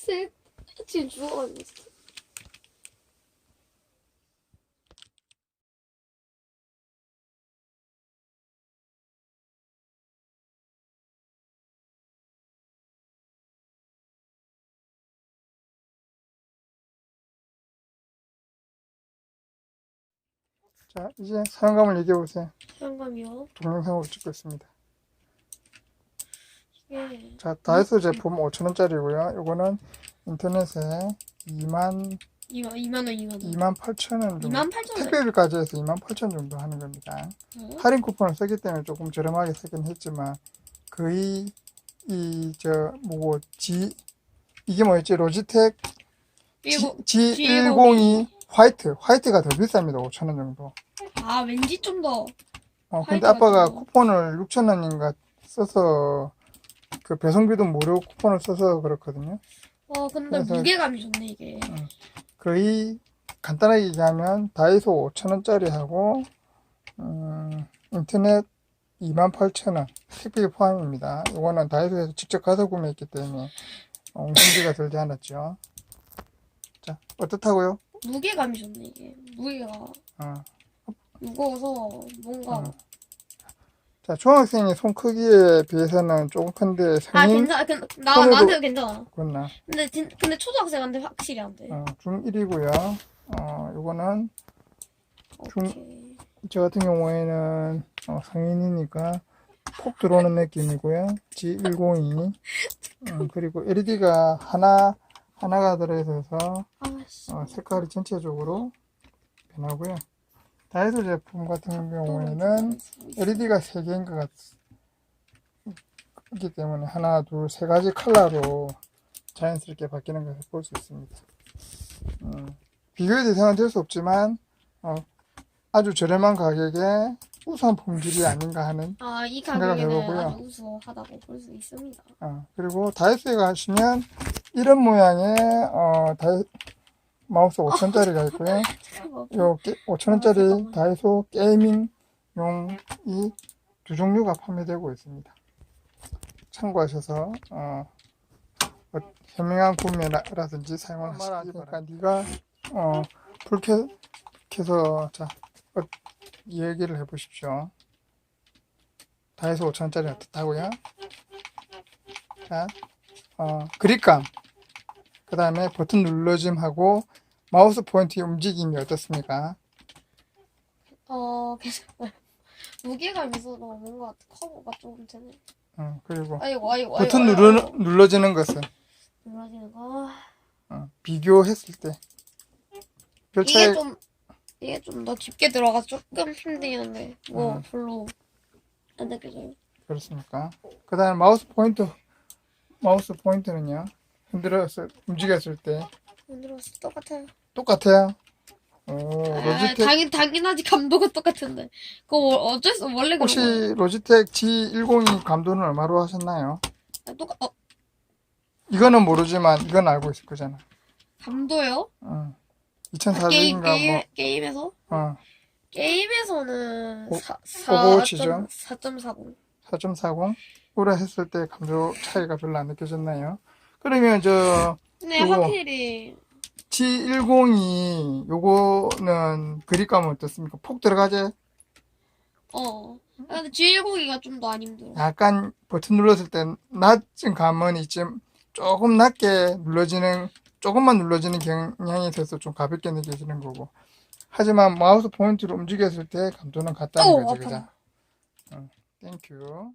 쎄 지금 죽어가지고 있어. 자, 이제 사용감을 얘기해 보세요. 사용감이요. 동영상으로 찍고 있습니다. 이게 자, 다이소 제품 5,000원짜리고요. 요거는 인터넷에 2만 2만 2만 원 2만 원. 2만 8천 원 정도 2만 8천 원. 택배비까지 해서 2만 8천 정도 하는 겁니다. 어? 할인 쿠폰을 쓰기 때문에 조금 저렴하게 쓰긴 했지만 거의 이저 G 이게 뭐였지 로지텍 G, G102 화이트 화이트가 더 비쌉니다 5천 원 정도. 아 왠지 좀 더. 어 근데 아빠가 좀 더. 쿠폰을 6천 원인가 써서 그 배송비도 무료 쿠폰을 써서 그렇거든요. 어 근데 그래서- 무게감이 좋네 이게. 거의 간단하게 얘기하면 다이소 5천원짜리 하고 음, 인터넷 28,000원 택배 포함입니다. 이거는 다이소에서 직접 가서 구매했기 때문에 어, 운송비가 들지 않았죠. 자 어떻다고요? 무게감이 좋네 이게. 무게가 어. 무거워서 뭔가. 어. 자 중학생의 손 크기에 비해서는 조금 큰데 아 성인 괜찮아. 그, 나 손으로- 나한테 괜찮아. 그렇나 근데 진, 근데 초등학생한테 확실히 안 돼. 어, 중1이고요. 어, 이거는 중- 오케이. 저 같은 경우에는 어, 성인이니까 콕 들어오는 느낌이고요. G102 음, 그리고 LED가 하나 하나가 들어있어서 아씨. 어, 색깔이 전체적으로 변하고요. 다이소 제품 같은 경우에는 LED가 3개인 것 같기 때문에 하나, 둘, 세 가지 컬러로 자연스럽게 바뀌는 것을 볼 수 있습니다. 음, 비교의 대상은 될 수 없지만 어, 아주 저렴한 가격에 우수한 품질이 아닌가 하는 아 이 생각을 가격에는 해보고요. 우수하다고 볼 수 있습니다. 어, 그리고 다이소에 가시면 이런 모양의 어, 다이, 마우스 5천짜리가 있고요. 잠깐만. 요 5천원짜리 다이소 게이밍용이 두 종류가 판매되고 있습니다. 참고하셔서 어, 어, 현명한 구매라든지 사용을 하시기 바랍니다. 네가 어, 불 켜, 켜서 자 어, 얘기를 해보십시오. 다이소 5천원짜리 어떻다고요? 자, 어, 그립감 그 다음에 버튼 눌러짐하고 마우스 포인트의 움직임이 어떻습니까? 어 괜찮아요. 무게감이 있어서 뭔가 커버가 조금 되네. 어, 그리고 아이고 아이고. 버튼 아이고, 누르, 아이고. 눌러지는 것은 눌러지는 거. 어, 비교했을 때 별 차이 이게 좀 이게 좀 더 깊게 들어가 조금 힘들는데 뭐 음. 별로 안 느껴져요. 그렇습니까? 그 다음에 마우스 포인트 마우스 포인트는요 흔들어서 움직였을 때 힘들었어 똑같아요. 똑같아요 오, 아, 로지텍 당연 당연하지 감도가 똑같은데 그거 워- 어쩔 수 원래 그런 혹시. 로지텍 G102 감도는 얼마로 하셨나요? 아, 똑같 어 이거는 모르지만 이건 알고 있을 거잖아 감도요? 어. 아, 게임 2400인가 게임 뭐 게임에서 어, 게임에서는 오- 4 4 오버워치죠? 4.40 4.40 오래 했을 때 감도 차이가 별로 안 느껴졌나요? 그러면 저 근데 요거. 확실히 G102 요거는 그립감은 어떻습니까? 폭 들어가지? 어 아, 근데 G102가 좀 더 안 힘들어. 약간 버튼 눌렀을 때 낮은 감은 있지만 조금 낮게 눌러지는 조금만 눌러지는 경향이 있어서 좀 가볍게 느껴지는 거고 하지만 마우스 포인트를 움직였을 때 감도는 같다는 어우, 거지. 그죠? 응, 땡큐